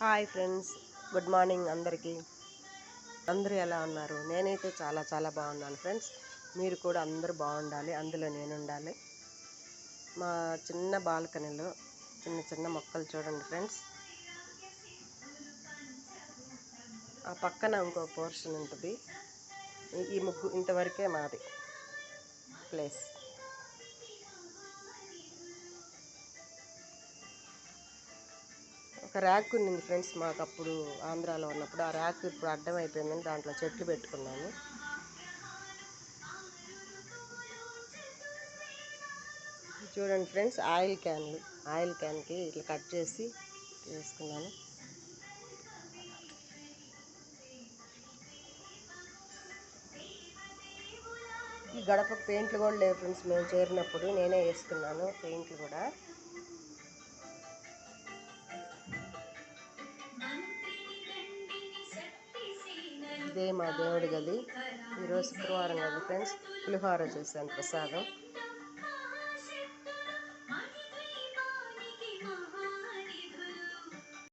Hi friends good morning అందరికీ. అందరూ ఎలా ఉన్నారు? నేనైతే చాలా చాలా బాగున్నాను ఫ్రెండ్స్. మీరు కూడా అందరూ బాగుండాలి అందులో నేను ఉండాలి మా చిన్న బాల్కనీలో చిన్న చిన్న మొక్కలు చూడండి ఫ్రెండ్స్. ఆ పక్కన ఇంకో పోర్షన్ ఉంటుంది. ఈ- ఈ ముగ్గు ఇంతవరకే మాది ప్లేస్. ఒక ర్యాక్ ఉన్నింది ఫ్రెండ్స్ మాకు అప్పుడు ఆంధ్రాలో ఉన్నప్పుడు. ఆ ర్యాక్ ఇప్పుడు అడ్డం అయిపోయిందని దాంట్లో చెట్లు పెట్టుకున్నాను చూడండి ఫ్రెండ్స్ ఆయిల్ క్యాన్లు. ఆయిల్ క్యాన్కి ఇట్లా కట్ చేసి వేసుకున్నాను. ఈ గడపకు పెయింట్లు కూడా లేవు ఫ్రెండ్స్ మేము చేరినప్పుడు నేనే వేసుకున్నాను పెయింట్లు కూడా. ఇదే మా దేవుడి గది. ఈరోజు శుక్రవారం కదా ఫ్రెండ్స్. పులిహోర చేశాను ప్రసాదం.